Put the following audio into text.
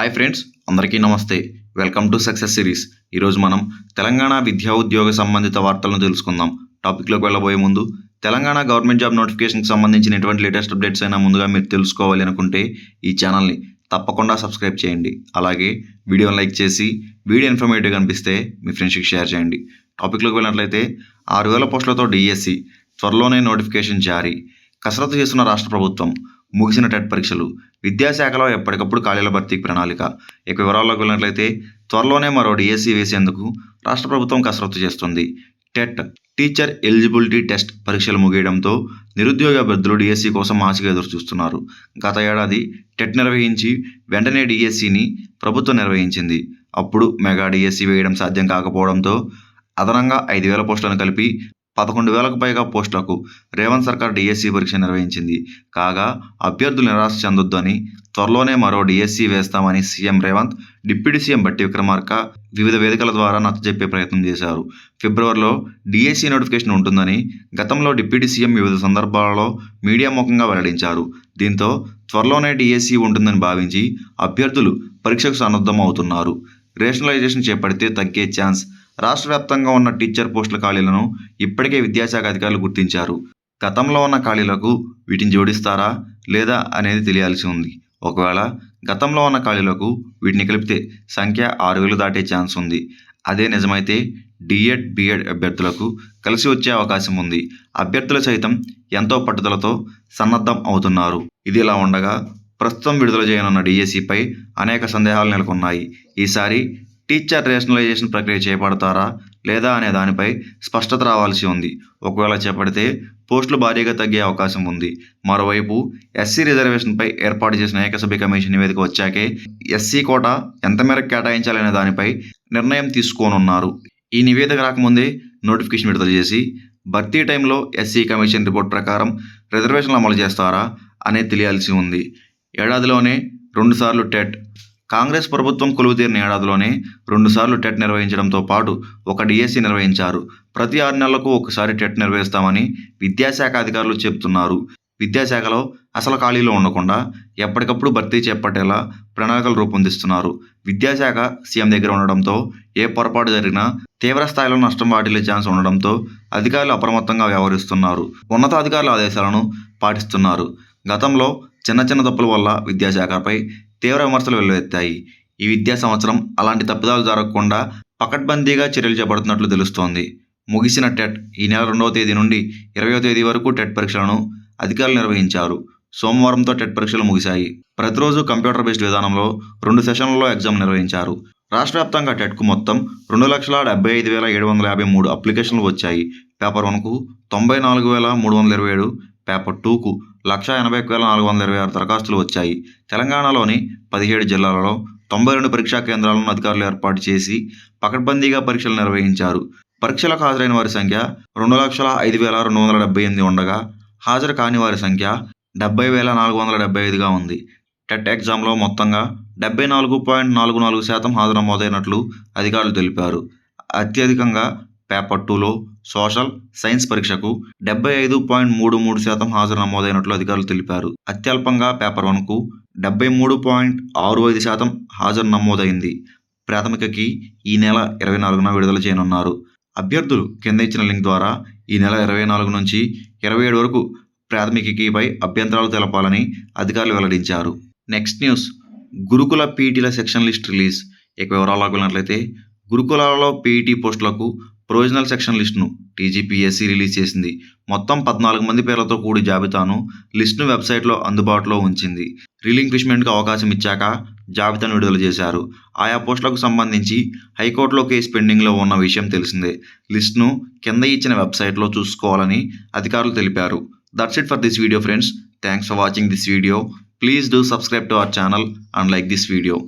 Hi friends అందరికీ నమస్తే. Welcome to success series. ఈరోజు మనం తెలంగాణ విద్యా ఉద్యోగ సంబంధిత వార్తలను తెలుసుకుందాం. టాపిక్లోకి వెళ్ళబోయే ముందు తెలంగాణ గవర్నమెంట్ జాబ్ నోటిఫికేషన్కి సంబంధించిన ఎటువంటి లేటెస్ట్ అప్డేట్స్ అయినా ముందుగా మీరు తెలుసుకోవాలి అనుకుంటే ఈ ఛానల్ని తప్పకుండా సబ్స్క్రైబ్ చేయండి. అలాగే వీడియోని లైక్ చేసి వీడియో ఇన్ఫర్మేటివ్ కనిపిస్తే మీ ఫ్రెండ్స్కి షేర్ చేయండి. టాపిక్లోకి వెళ్ళినట్లయితే ఆరు వేల పోస్టులతో డిఎస్సి త్వరలోనే నోటిఫికేషన్ జారీ. కసరత్తు చేస్తున్న రాష్ట్ర ప్రభుత్వం ముగిసిన టెట్ పరీక్షలు. విద్యాశాఖలో ఎప్పటికప్పుడు ఖాళీల భర్తీ ప్రణాళిక. ఇక వివరాల్లోకి వెళ్ళినట్లయితే త్వరలోనే మరో డిఎస్సి వేసేందుకు రాష్ట్ర ప్రభుత్వం కసరత్తు చేస్తుంది. టెట్ టీచర్ ఎలిజిబిలిటీ టెస్ట్ పరీక్షలు ముగియడంతో నిరుద్యోగ అభ్యర్థులు డిఎస్సి కోసం ఆశగా ఎదురు చూస్తున్నారు గత ఏడాది టెట్ నిర్వహించి వెంటనే డిఎస్సిని ప్రభుత్వం నిర్వహించింది. అప్పుడు మెగా డిఎస్సి వేయడం సాధ్యం కాకపోవడంతో అదనంగా ఐదు వేల పోస్టులను కలిపి పదకొండు వేలకు పైగా పోస్టులకు రేవంత్ సర్కార్ డిఎస్సి పరీక్ష నిర్వహించింది. కాగా అభ్యర్థులు నిరాశ చెందొద్దని త్వరలోనే మరో డిఎస్సి వేస్తామని సీఎం రేవంత్ డిప్యూటీ సీఎం బట్టి విక్రమార్క వివిధ వేదికల ద్వారా నచ్చజెప్పే ప్రయత్నం చేశారు. ఫిబ్రవరిలో డిఎస్సి నోటిఫికేషన్ ఉంటుందని గతంలో డిప్యూటీ సీఎం వివిధ సందర్భాలలో మీడియా ముఖంగా వెల్లడించారు. దీంతో త్వరలోనే డిఎస్సి ఉంటుందని భావించి అభ్యర్థులు పరీక్షకు సన్నద్ధం అవుతున్నారు రేషనలైజేషన్ చేపడితే తగ్గే ఛాన్స్ రాష్ట్ర వ్యాప్తంగా ఉన్న టీచర్ పోస్టుల ఖాళీలను ఇప్పటికే విద్యాశాఖ అధికారులు గుర్తించారు. గతంలో ఉన్న ఖాళీలకు వీటిని జోడిస్తారా లేదా అనేది తెలియాల్సి ఉంది. ఒకవేళ గతంలో ఉన్న ఖాళీలకు వీటిని కలిపితే సంఖ్య ఆరు వేలు దాటే ఛాన్స్ ఉంది. అదే నిజమైతే డిఎడ్ బిఎడ్ అభ్యర్థులకు కలిసి వచ్చే అవకాశం ఉంది. అభ్యర్థులు సైతం ఎంతో పట్టుదలతో సన్నద్ధం అవుతున్నారు. ఇది ఇలా ఉండగా ప్రస్తుతం విడుదల చేయనున్న డిఎస్సిపై అనేక సందేహాలు నెలకొన్నాయి. ఈసారి టీచర్ రేషనలైజేషన్ ప్రక్రియ చేపడతారా లేదా అనే దానిపై స్పష్టత రావాల్సి ఉంది. ఒకవేళ చేపడితే పోస్టులు భారీగా తగ్గే అవకాశం ఉంది. మరోవైపు ఎస్సీ రిజర్వేషన్పై ఏర్పాటు చేసిన ఏకసభ్య కమిషన్ నివేదిక వచ్చాకే ఎస్సీ కోట ఎంత మేరకు కేటాయించాలనే దానిపై నిర్ణయం తీసుకోనున్నారు. ఈ నివేదిక రాకముందే నోటిఫికేషన్ విడుదల చేసి భర్తీ టైంలో ఎస్సీ కమిషన్ రిపోర్ట్ ప్రకారం రిజర్వేషన్లు అమలు చేస్తారా అనేది తెలియాల్సి ఉంది. ఏడాదిలోనే రెండుసార్లు టెట్ కాంగ్రెస్ ప్రభుత్వం కొలువుతీరిన ఏడాదిలోనే రెండుసార్లు టెట్ నిర్వహించడంతో పాటు ఒక డిఎస్సి నిర్వహించారు. ప్రతి ఆరు నెలలకు ఒకసారి టెట్ నిర్వహిస్తామని విద్యాశాఖ అధికారులు చెబుతున్నారు. విద్యాశాఖలో అసలు ఖాళీలు ఉండకుండా ఎప్పటికప్పుడు భర్తీ చేపట్టేలా ప్రణాళికలు రూపొందిస్తున్నారు. విద్యాశాఖ సీఎం దగ్గర ఉండడంతో ఏ పొరపాటు జరిగినా తీవ్ర స్థాయిలో నష్టం వాటిల్లే ఛాన్స్ ఉండడంతో అధికారులు అప్రమత్తంగా వ్యవహరిస్తున్నారు. ఉన్నతాధికారుల ఆదేశాలను పాటిస్తున్నారు. గతంలో చిన్న చిన్న తప్పుల వల్ల విద్యాశాఖపై తీవ్ర విమర్శలు వెల్లువెత్తాయి. ఈ విద్యా సంవత్సరం అలాంటి తప్పిదాలు జరగకుండా పకడ్బందీగా చర్యలు చేపడుతున్నట్లు తెలుస్తోంది. ముగిసిన టెట్ ఈ నెల రెండవ తేదీ నుండి ఇరవయో తేదీ వరకు టెట్ పరీక్షలను అధికారులు నిర్వహించారు. సోమవారంతో టెట్ పరీక్షలు ముగిశాయి. ప్రతిరోజు కంప్యూటర్ బేస్డ్ విధానంలో రెండు సెషన్లలో ఎగ్జామ్ నిర్వహించారు. రాష్ట్ర వ్యాప్తంగా టెట్కు మొత్తం రెండు లక్షల డెబ్బై ఐదు వేల ఏడు వందల యాభై మూడు అప్లికేషన్లు వచ్చాయి. పేపర్ వన్కు తొంభై నాలుగు వేల మూడు వందల ఇరవై ఏడు పేపర్ టూకు లక్ష ఎనభై వేల నాలుగు వందల ఇరవై ఆరు దరఖాస్తులు వచ్చాయి. తెలంగాణలోని పదిహేడు జిల్లాలలో తొంభై రెండు పరీక్షా కేంద్రాలను అధికారులు ఏర్పాటు చేసి పకడ్బందీగా పరీక్షలు నిర్వహించారు. పరీక్షలకు హాజరైన వారి సంఖ్య రెండు లక్షల ఐదు వేల రెండు వందల డెబ్బై ఎనిమిది ఉండగా హాజరు కాని వారి సంఖ్య డెబ్బై వేల నాలుగు వందల డెబ్బై ఐదుగా ఉంది. టెట్ ఎగ్జామ్లో మొత్తంగా డెబ్బై నాలుగు పాయింట్ నాలుగు నాలుగు శాతం హాజరు నమోదైనట్లు అధికారులు తెలిపారు. అత్యధికంగా పేపర్ టూలో సోషల్ సైన్స్ పరీక్షకు డెబ్బై ఐదు పాయింట్ మూడు మూడు శాతం హాజరు నమోదైనట్లు అధికారులు తెలిపారు. అత్యల్పంగా పేపర్ వన్కు డెబ్బై మూడు పాయింట్ ఆరు ఐదు శాతం హాజరు నమోదైంది ప్రాథమికకి ఈ నెల ఇరవై నాలుగున విడుదల చేయనున్నారు. అభ్యర్థులు కింద ఇచ్చిన లింక్ ద్వారా ఈ నెల ఇరవై నాలుగు నుంచి ఇరవై ఏడు వరకు ప్రాథమికపై అభ్యంతరాలు తెలపాలని అధికారులు వెల్లడించారు. నెక్స్ట్ న్యూస్ గురుకుల పీఈటీల సెక్షన్ లిస్ట్ రిలీజ్. ఇక వివరాలకు వెళ్ళినట్లయితే గురుకులాలలో పీఈటీ పోస్టులకు ప్రొవిజనల్ సెక్షన్ లిస్టును టీజీపీఎస్సీ రిలీజ్ చేసింది. మొత్తం పద్నాలుగు మంది పేర్లతో కూడి జాబితాను లిస్టును వెబ్సైట్లో అందుబాటులో ఉంచింది. రిలింక్విష్మెంట్కు అవకాశం ఇచ్చాక జాబితాను విడుదల చేశారు. ఆయా పోస్టులకు సంబంధించి హైకోర్టులో కేసు పెండింగ్లో ఉన్న విషయం తెలిసిందే. లిస్ట్ను కింద ఇచ్చిన వెబ్సైట్లో చూసుకోవాలని అధికారులు తెలిపారు. That's it for this video friends thanks for watching this video please do subscribe to our channel and like this video